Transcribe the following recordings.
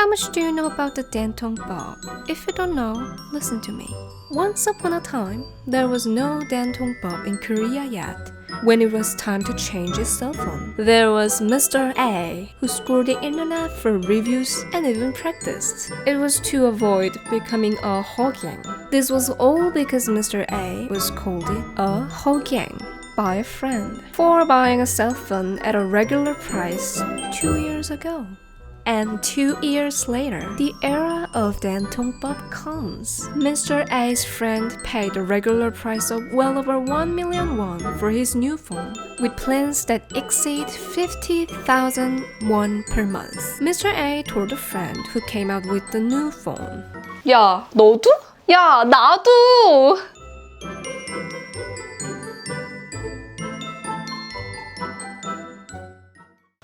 How much do you know about the Dantong Bob? If you don't know, listen to me. Once upon a time, there was no Dantong Bob in Korea yet. When it was time to change his cell phone, there was Mr. A who scoured the internet for reviews and even practiced. It was to avoid becoming a hogyang. This was all because Mr. A was called a hogyang by a friend for buying a cell phone at a regular price two years ago And two years later, the era of Dantong Bob comes. Mr. A's friend paid the regular price of well over 1 million won for his new phone, with plans that exceed 50,000 won per month. Mr. A told a friend who came out with the new phone. 야, 너도? 야, 나도!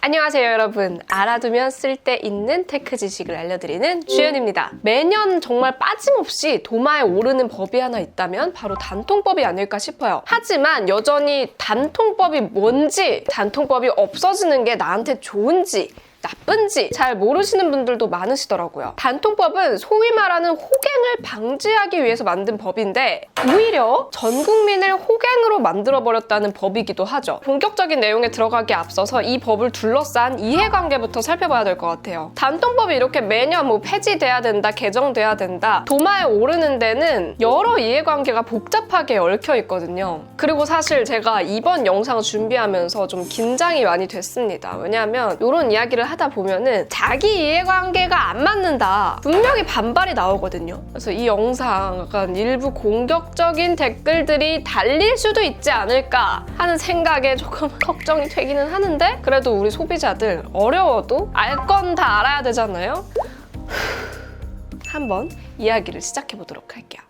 안녕하세요 여러분. 알아두면 쓸데 있는 테크 지식을 알려드리는 주연입니다. 매년 정말 빠짐없이 도마에 오르는 법이 하나 있다면 바로 단통법이 아닐까 싶어요. 하지만 여전히 단통법이 뭔지 단통법이 없어지는 게 나한테 좋은지 나쁜지 잘 모르시는 분들도 많으시더라고요. 단통법은 소위 말하는 호갱을 방지하기 위해서 만든 법인데 오히려 전 국민을 호갱으로 만들어버렸다는 법이기도 하죠. 본격적인 내용에 들어가기 앞서서 이 법을 둘러싼 이해관계부터 살펴봐야 될 것 같아요. 단통법이 이렇게 매년 뭐 폐지돼야 된다, 개정돼야 된다, 도마에 오르는 데는 여러 이해관계가 복잡하게 얽혀 있거든요. 그리고 사실 제가 이번 영상을 준비하면서 좀 긴장이 많이 됐습니다. 왜냐하면 이런 이야기를 하다 보면은 자기 이해관계가 안 맞는다. 분명히 반발이 나오거든요. 그래서 이 영상 약간 일부 공격적인 댓글들이 달릴 수도 있지 않을까 하는 생각에 조금 걱정이 되기는 하는데 그래도 우리 소비자들 어려워도 알 건 다 알아야 되잖아요. 한번 이야기를 시작해 보도록 할게요.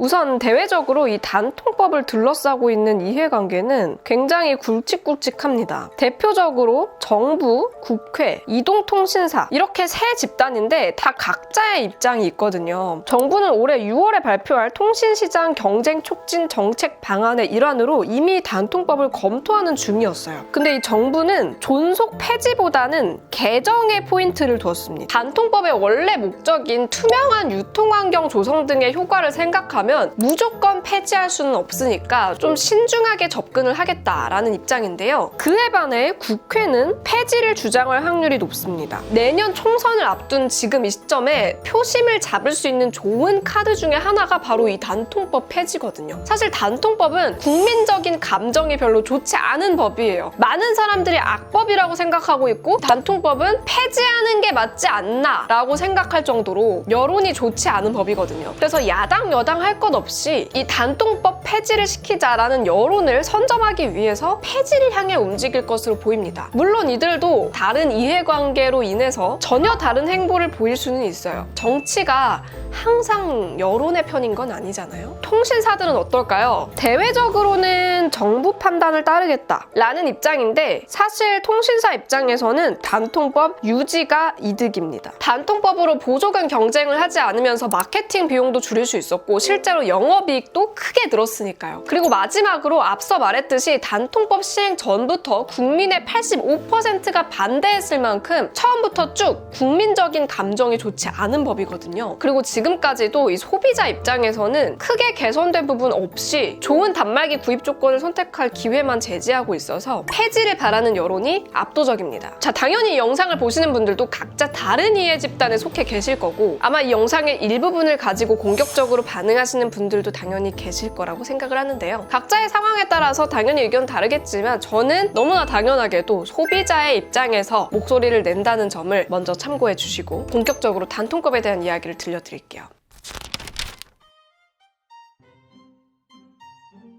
우선 대외적으로 이 단통법을 둘러싸고 있는 이해관계는 굉장히 굵직굵직합니다. 대표적으로 정부, 국회, 이동통신사 이렇게 세 집단인데 다 각자의 입장이 있거든요. 정부는 올해 6월에 발표할 통신시장 경쟁 촉진 정책 방안의 일환으로 이미 단통법을 검토하는 중이었어요. 근데 이 정부는 존속 폐지보다는 개정에 포인트를 두었습니다. 단통법의 원래 목적인 투명한 유통환경 조성 등의 효과를 생각하면 무조건 폐지할 수는 없으니까 좀 신중하게 접근을 하겠다라는 입장인데요. 그에 반해 국회는 폐지를 주장할 확률이 높습니다. 내년 총선을 앞둔 지금 이 시점에 표심을 잡을 수 있는 좋은 카드 중에 하나가 바로 이 단통법 폐지거든요. 사실 단통법은 국민적인 감정이 별로 좋지 않은 법이에요. 많은 사람들이 악법이라고 생각하고 있고 단통법은 폐지하는 게 맞지 않나라고 생각할 정도로 여론이 좋지 않은 법이거든요. 그래서 야당 여당 할것 없이 이 단통법 폐지를 시키자라는 여론을 선점하기 위해서 폐지를 향해 움직일 것으로 보입니다. 물론 이들도 다른 이해관계로 인해서 전혀 다른 행보를 보일 수는 있어요. 정치가 항상 여론의 편인 건 아니잖아요. 통신사들은 어떨까요? 대외적으로는 정부 판단을 따르겠다라는 입장인데 사실 통신사 입장에서는 단통법 유지가 이득입니다. 단통법으로 보조금 경쟁을 하지 않으면서 마케팅 비용도 줄일 수 있었고 실제 로 영업이익도 크게 늘었으니까요. 그리고 마지막으로 앞서 말했듯이 단통법 시행 전부터 국민의 85%가 반대했을 만큼 처음부터 쭉 국민적인 감정이 좋지 않은 법이거든요. 그리고 지금까지도 이 소비자 입장에서는 크게 개선된 부분 없이 좋은 단말기 구입 조건을 선택할 기회만 제지하고 있어서 폐지를 바라는 여론이 압도적입니다. 자, 당연히 이 영상을 보시는 분들도 각자 다른 이해 집단에 속해 계실 거고 아마 이 영상의 일부분을 가지고 공격적으로 반응하 시는 분들도 당연히 계실 거라고 생각을 하는데요. 각자의 상황에 따라서 당연히 의견 다르겠지만 저는 너무나 당연하게도 소비자의 입장에서 목소리를 낸다는 점을 먼저 참고해 주시고 본격적으로 단통법에 대한 이야기를 들려드릴게요.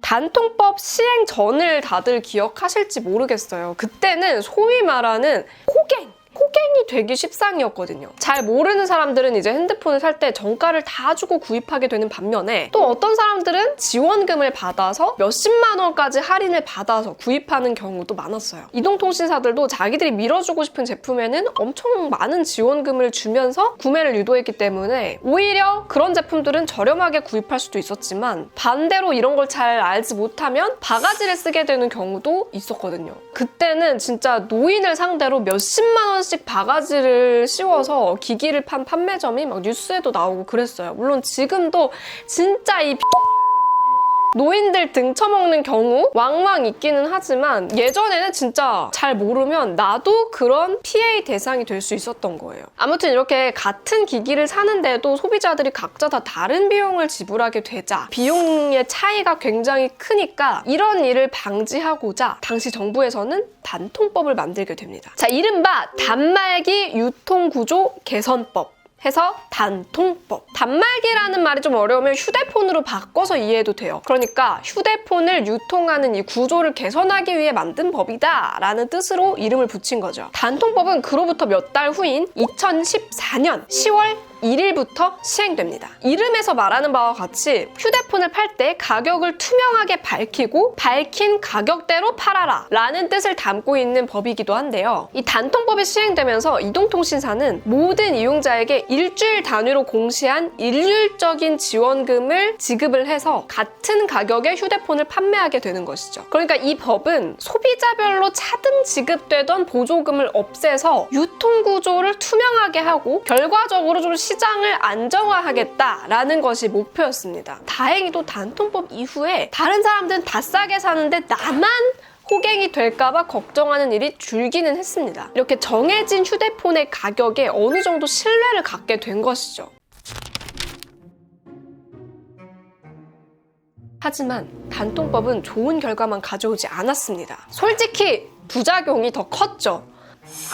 단통법 시행 전을 다들 기억하실지 모르겠어요. 그때는 소위 말하는 호갱, 호갱이 되기 십상이었거든요. 잘 모르는 사람들은 이제 핸드폰을 살 때 정가를 다 주고 구입하게 되는 반면에 또 어떤 사람들은 지원금을 받아서 몇십만 원까지 할인을 받아서 구입하는 경우도 많았어요. 이동통신사들도 자기들이 밀어주고 싶은 제품에는 엄청 많은 지원금을 주면서 구매를 유도했기 때문에 오히려 그런 제품들은 저렴하게 구입할 수도 있었지만 반대로 이런 걸 잘 알지 못하면 바가지를 쓰게 되는 경우도 있었거든요. 그때는 진짜 노인을 상대로 몇십만 원씩 바가지를 씌워서 기기를 판 판매점이 막 뉴스에도 나오고 그랬어요. 물론 지금도 진짜 이 노인들 등쳐먹는 경우 왕왕 있기는 하지만 예전에는 진짜 잘 모르면 나도 그런 피해 대상이 될 수 있었던 거예요. 아무튼 이렇게 같은 기기를 사는데도 소비자들이 각자 다 다른 비용을 지불하게 되자 비용의 차이가 굉장히 크니까 이런 일을 방지하고자 당시 정부에서는 단통법을 만들게 됩니다. 자, 이른바 단말기 유통구조 개선법. 해서 단통법. 단말기라는 말이 좀 어려우면 휴대폰으로 바꿔서 이해해도 돼요. 그러니까 휴대폰을 유통하는 이 구조를 개선하기 위해 만든 법이다 라는 뜻으로 이름을 붙인 거죠. 단통법은 그로부터 몇 달 후인 2014년 10월 1일부터 시행됩니다. 이름에서 말하는 바와 같이 휴대폰을 팔 때 가격을 투명하게 밝히고 밝힌 가격대로 팔아라 라는 뜻을 담고 있는 법이기도 한데요. 이 단통법이 시행되면서 이동통신사는 모든 이용자에게 일주일 단위로 공시한 일률적인 지원금을 지급을 해서 같은 가격의 휴대폰을 판매하게 되는 것이죠. 그러니까 이 법은 소비자별로 차등 지급되던 보조금을 없애서 유통구조를 투명하게 하고 결과적으로 좀 시장을 안정화하겠다라는 것이 목표였습니다. 다행히도 단통법 이후에 다른 사람들은 다 싸게 사는데 나만 호갱이 될까봐 걱정하는 일이 줄기는 했습니다. 이렇게 정해진 휴대폰의 가격에 어느 정도 신뢰를 갖게 된 것이죠. 하지만 단통법은 좋은 결과만 가져오지 않았습니다. 솔직히 부작용이 더 컸죠.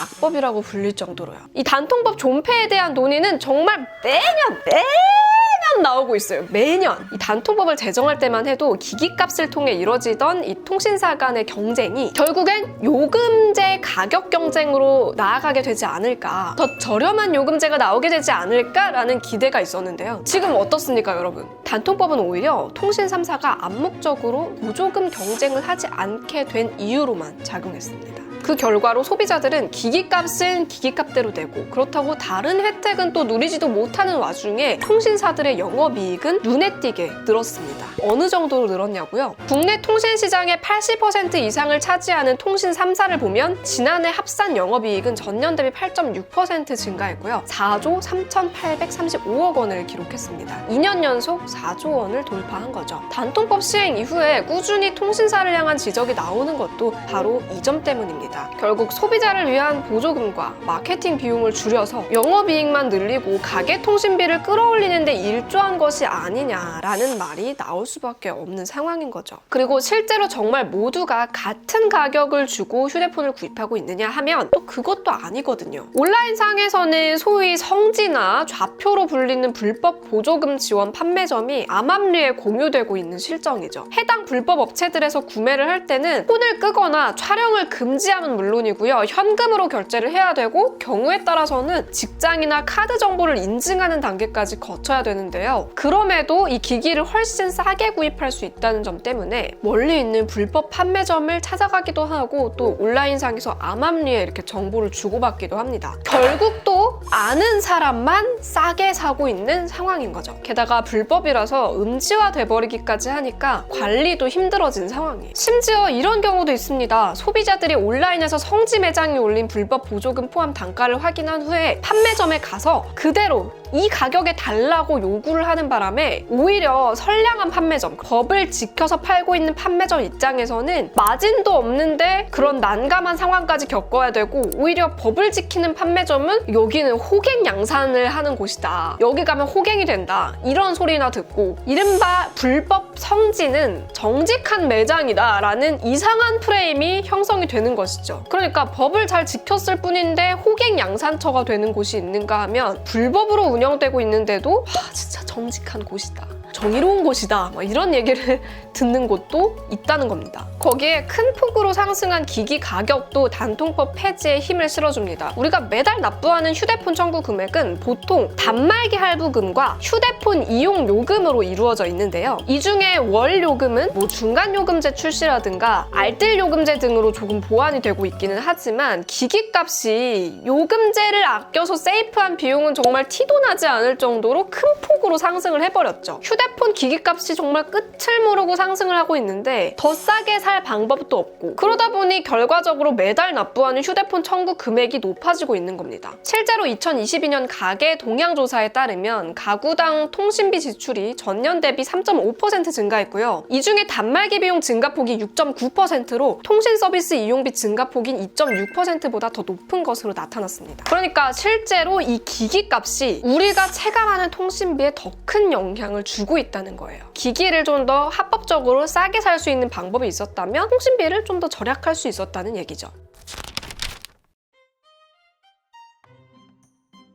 악법이라고 불릴 정도로요. 이 단통법 존폐에 대한 논의는 정말 매년 매년 나오고 있어요. 매년 이 단통법을 제정할 때만 해도 기기값을 통해 이뤄지던 이 통신사 간의 경쟁이 결국엔 요금제 가격 경쟁으로 나아가게 되지 않을까, 더 저렴한 요금제가 나오게 되지 않을까라는 기대가 있었는데요. 지금 어떻습니까, 여러분? 단통법은 오히려 통신 3사가 암묵적으로 보조금 경쟁을 하지 않게 된 이유로만 작용했습니다. 그 결과로 소비자들은 기기값은 기기값대로 내고 그렇다고 다른 혜택은 또 누리지도 못하는 와중에 통신사들의 영업이익은 눈에 띄게 늘었습니다. 어느 정도로 늘었냐고요? 국내 통신 시장의 80% 이상을 차지하는 통신 3사를 보면 지난해 합산 영업이익은 전년 대비 8.6% 증가했고요. 4조 3,835억 원을 기록했습니다. 2년 연속 4조 원을 돌파한 거죠. 단통법 시행 이후에 꾸준히 통신사를 향한 지적이 나오는 것도 바로 이 점 때문입니다. 결국 소비자를 위한 보조금과 마케팅 비용을 줄여서 영업이익만 늘리고 가계 통신비를 끌어올리는데 일조한 것이 아니냐라는 말이 나올 수밖에 없는 상황인 거죠. 그리고 실제로 정말 모두가 같은 가격을 주고 휴대폰을 구입하고 있느냐 하면 또 그것도 아니거든요. 온라인 상에서는 소위 성지나 좌표로 불리는 불법 보조금 지원 판매점이 암암리에 공유되고 있는 실정이죠. 해당 불법 업체들에서 구매를 할 때는 폰을 끄거나 촬영을 금지하 면 물론이고요. 현금으로 결제를 해야 되고 경우에 따라서는 직장이나 카드 정보를 인증하는 단계까지 거쳐야 되는데요. 그럼에도 이 기기를 훨씬 싸게 구입할 수 있다는 점 때문에 멀리 있는 불법 판매점을 찾아가기도 하고 또 온라인상에서 암암리에 이렇게 정보를 주고받기도 합니다. 결국 또 아는 사람만 싸게 사고 있는 상황인 거죠. 게다가 불법이라서 음지화 돼 버리기까지 하니까 관리도 힘들어진 상황이에요. 심지어 이런 경우도 있습니다. 소비자들이 온라인 에서 성지 매장이 올린 불법 보조금 포함 단가를 확인한 후에 판매점에 가서 그대로 이 가격에 달라고 요구를 하는 바람에 오히려 선량한 판매점, 법을 지켜서 팔고 있는 판매점 입장에서는 마진도 없는데 그런 난감한 상황까지 겪어야 되고 오히려 법을 지키는 판매점은 여기는 호갱 양산을 하는 곳이다. 여기 가면 호갱이 된다. 이런 소리나 듣고 이른바 불법 성지는 정직한 매장이다 라는 이상한 프레임이 형성이 되는 것이죠. 그러니까 법을 잘 지켰을 뿐인데 호갱 양산처가 되는 곳이 있는가 하면 불법으로 운영되고 있는데도 와 진짜 정직한 곳이다. 정의로운 곳이다. 뭐 이런 얘기를 듣는 곳도 있다는 겁니다. 거기에 큰 폭으로 상승한 기기 가격도 단통법 폐지에 힘을 실어줍니다. 우리가 매달 납부하는 휴대폰 청구 금액은 보통 단말기 할부금과 휴대폰 이용 요금으로 이루어져 있는데요. 이 중에 월 요금은 뭐 중간 요금제 출시라든가 알뜰 요금제 등으로 조금 보완이 되고 있기는 하지만 기기 값이 요금제를 아껴서 세이프한 비용은 정말 티도 나지 않을 정도로 큰 폭으로 상승을 해버렸죠. 휴대 폰 기기 값이 정말 끝을 모르고 상승을 하고 있는데 더 싸게 살 방법도 없고 그러다 보니 결과적으로 매달 납부하는 휴대폰 청구 금액이 높아지고 있는 겁니다. 실제로 2022년 가계 동향 조사에 따르면 가구당 통신비 지출이 전년 대비 3.5% 증가했고요. 이 중에 단말기 비용 증가폭이 6.9%로 통신 서비스 이용비 증가폭인 2.6%보다 더 높은 것으로 나타났습니다. 그러니까 실제로 이 기기 값이 우리가 체감하는 통신비에 더 큰 영향을 주고 있다는 거예요. 기기를 좀 더 합법적으로 싸게 살 수 있는 방법이 있었다면 통신비를 좀 더 절약할 수 있었다는 얘기죠.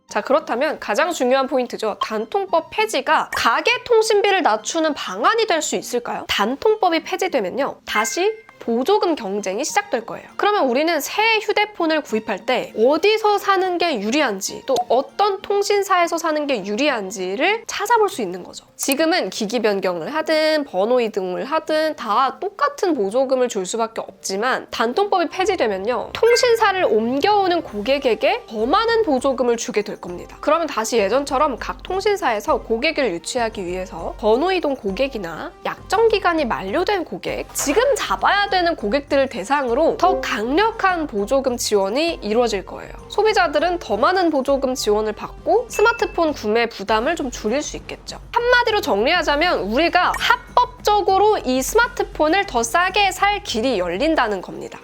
자 그렇다면 가장 중요한 포인트죠. 단통법 폐지가 가계 통신비를 낮추는 방안이 될 수 있을까요? 단통법이 폐지되면요. 다시 보조금 경쟁이 시작될 거예요. 그러면 우리는 새 휴대폰을 구입할 때 어디서 사는 게 유리한지 또 어떤 통신사에서 사는 게 유리한지를 찾아볼 수 있는 거죠. 지금은 기기 변경을 하든 번호 이동을 하든 다 똑같은 보조금을 줄 수밖에 없지만 단통법이 폐지되면요. 통신사를 옮겨오는 고객에게 더 많은 보조금을 주게 될 겁니다. 그러면 다시 예전처럼 각 통신사에서 고객을 유치하기 위해서 번호 이동 고객이나 약정 기간이 만료된 고객, 지금 잡아야 되는 고객들을 대상으로 더 강력한 보조금 지원이 이루어질 거예요. 소비자들은 더 많은 보조금 지원을 받고 스마트폰 구매 부담을 좀 줄일 수 있겠죠. 한마디로 정리하자면 우리가 합법적으로 이 스마트폰을 더 싸게 살 길이 열린다는 겁니다.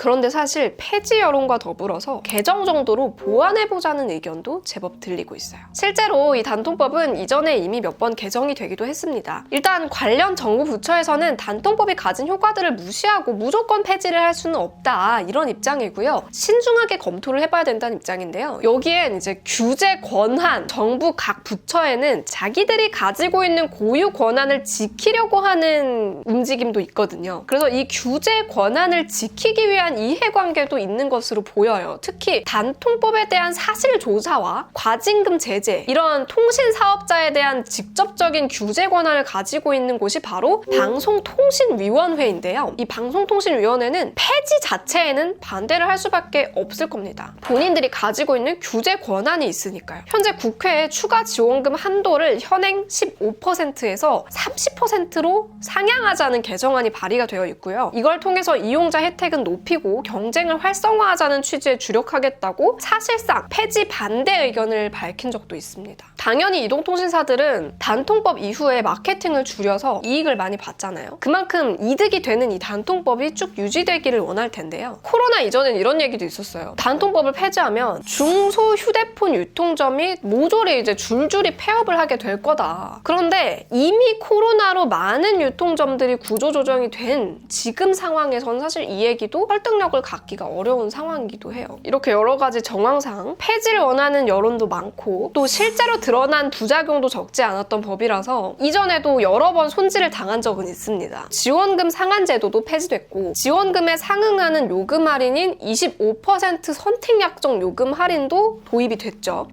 그런데 사실 폐지 여론과 더불어서 개정 정도로 보완해보자는 의견도 제법 들리고 있어요. 실제로 이 단통법은 이전에 이미 몇 번 개정이 되기도 했습니다. 일단 관련 정부 부처에서는 단통법이 가진 효과들을 무시하고 무조건 폐지를 할 수는 없다 이런 입장이고요. 신중하게 검토를 해봐야 된다는 입장인데요. 여기엔 이제 규제 권한, 정부 각 부처에는 자기들이 가지고 있는 고유 권한을 지키려고 하는 움직임도 있거든요. 그래서 이 규제 권한을 지키기 위한 이해관계도 있는 것으로 보여요. 특히 단통법에 대한 사실 조사와 과징금 제재 이런 통신 사업자에 대한 직접적인 규제 권한을 가지고 있는 곳이 바로 방송통신위원회인데요. 이 방송통신위원회는 폐지 자체에는 반대를 할 수밖에 없을 겁니다. 본인들이 가지고 있는 규제 권한이 있으니까요. 현재 국회에 추가 지원금 한도를 현행 15%에서 30%로 상향하자는 개정안이 발의가 되어 있고요. 이걸 통해서 이용자 혜택은 높이고 경쟁을 활성화하자는 취지에 주력하겠다고 사실상 폐지 반대 의견을 밝힌 적도 있습니다. 당연히 이동통신사들은 단통법 이후에 마케팅을 줄여서 이익을 많이 봤잖아요. 그만큼 이득이 되는 이 단통법이 쭉 유지되기를 원할 텐데요. 코로나 이전엔 이런 얘기도 있었어요. 단통법을 폐지하면 중소 휴대폰 유통점이 모조리 이제 줄줄이 폐업을 하게 될 거다. 그런데 이미 코로나로 많은 유통점들이 구조조정이 된 지금 상황에선 사실 이 얘기도 설득력을 갖기가 어려운 상황이기도 해요. 이렇게 여러 가지 정황상 폐지를 원하는 여론도 많고 또 실제로 드 러난 부작용도 적지 않았던 법이라서 이전에도 여러 번 손질을 당한 적은 있습니다. 지원금 상한 제도도 폐지됐고 지원금에 상응하는 요금 할인인 25% 선택 약정 요금 할인도 도입이 됐죠.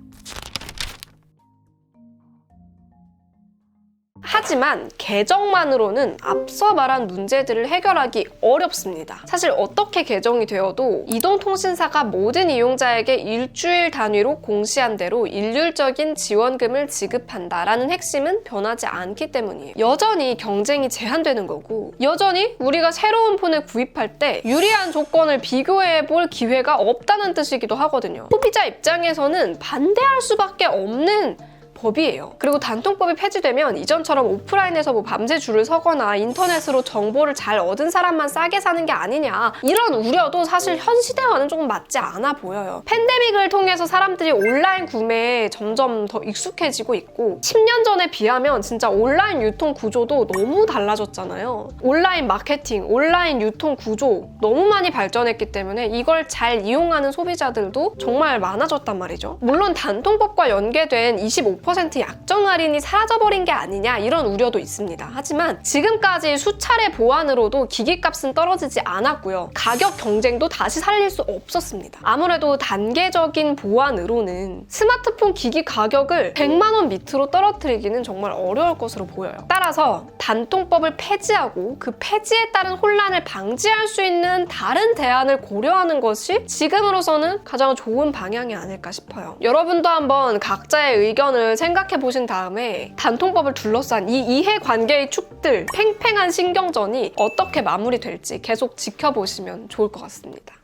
하지만 개정만으로는 앞서 말한 문제들을 해결하기 어렵습니다. 사실 어떻게 개정이 되어도 이동통신사가 모든 이용자에게 일주일 단위로 공시한 대로 일률적인 지원금을 지급한다라는 핵심은 변하지 않기 때문이에요. 여전히 경쟁이 제한되는 거고 여전히 우리가 새로운 폰을 구입할 때 유리한 조건을 비교해 볼 기회가 없다는 뜻이기도 하거든요. 소비자 입장에서는 반대할 수밖에 없는 법이에요. 그리고 단통법이 폐지되면 이전처럼 오프라인에서 뭐 밤새 줄을 서거나 인터넷으로 정보를 잘 얻은 사람만 싸게 사는 게 아니냐 이런 우려도 사실 현 시대와는 조금 맞지 않아 보여요. 팬데믹을 통해서 사람들이 온라인 구매에 점점 더 익숙해지고 있고 10년 전에 비하면 진짜 온라인 유통 구조도 너무 달라졌잖아요. 온라인 마케팅, 온라인 유통 구조 너무 많이 발전했기 때문에 이걸 잘 이용하는 소비자들도 정말 많아졌단 말이죠. 물론 단통법과 연계된 25% 약정 할인이 사라져버린 게 아니냐 이런 우려도 있습니다. 하지만 지금까지 수차례 보완으로도 기기값은 떨어지지 않았고요. 가격 경쟁도 다시 살릴 수 없었습니다. 아무래도 단계적인 보완으로는 스마트폰 기기 가격을 100만 원 밑으로 떨어뜨리기는 정말 어려울 것으로 보여요. 따라서 단통법을 폐지하고 그 폐지에 따른 혼란을 방지할 수 있는 다른 대안을 고려하는 것이 지금으로서는 가장 좋은 방향이 아닐까 싶어요. 여러분도 한번 각자의 의견을 생각해 보신 다음에 단통법을 둘러싼 이 이해 관계의 축들, 팽팽한 신경전이 어떻게 마무리될지 계속 지켜보시면 좋을 것 같습니다.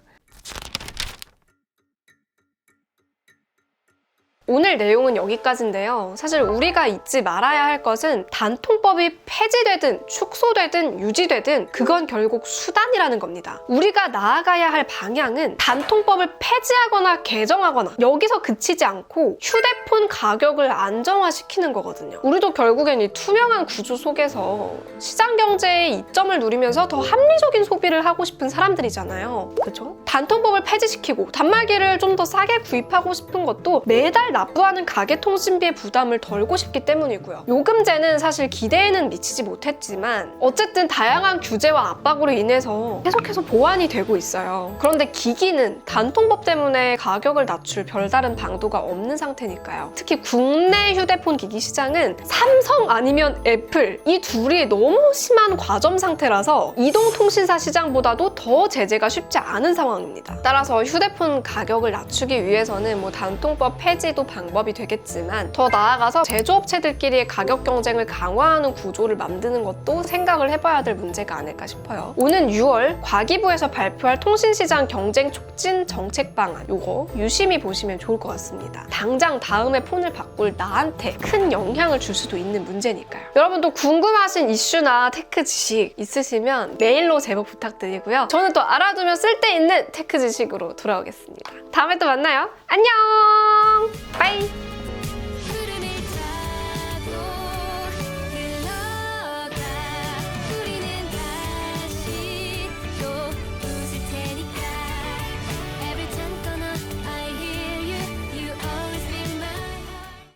오늘 내용은 여기까지인데요. 사실 우리가 잊지 말아야 할 것은 단통법이 폐지되든 축소되든 유지되든 그건 결국 수단이라는 겁니다. 우리가 나아가야 할 방향은 단통법을 폐지하거나 개정하거나 여기서 그치지 않고 휴대폰 가격을 안정화시키는 거거든요. 우리도 결국엔 이 투명한 구조 속에서 시장 경제의 이점을 누리면서 더 합리적인 소비를 하고 싶은 사람들이잖아요. 그렇죠? 단통법을 폐지시키고 단말기를 좀 더 싸게 구입하고 싶은 것도 매달 납부하는 가계 통신비의 부담을 덜고 싶기 때문이고요. 요금제는 사실 기대에는 미치지 못했지만 어쨌든 다양한 규제와 압박으로 인해서 계속해서 보완이 되고 있어요. 그런데 기기는 단통법 때문에 가격을 낮출 별다른 방도가 없는 상태니까요. 특히 국내 휴대폰 기기 시장은 삼성 아니면 애플 이 둘이 너무 심한 과점 상태라서 이동통신사 시장보다도 더 제재가 쉽지 않은 상황입니다. 따라서 휴대폰 가격을 낮추기 위해서는 뭐 단통법 폐지도 방법이 되겠지만 더 나아가서 제조업체들끼리의 가격 경쟁을 강화하는 구조를 만드는 것도 생각을 해봐야 될 문제가 아닐까 싶어요. 오는 6월 과기부에서 발표할 통신시장 경쟁 촉진 정책 방안 요거 유심히 보시면 좋을 것 같습니다. 당장 다음에 폰을 바꿀 나한테 큰 영향을 줄 수도 있는 문제니까요. 여러분도 궁금하신 이슈나 테크 지식 있으시면 메일로 제보 부탁드리고요. 저는 또 알아두면 쓸데있는 테크 지식으로 돌아오겠습니다. 다음에 또 만나요. 안녕! 빠이!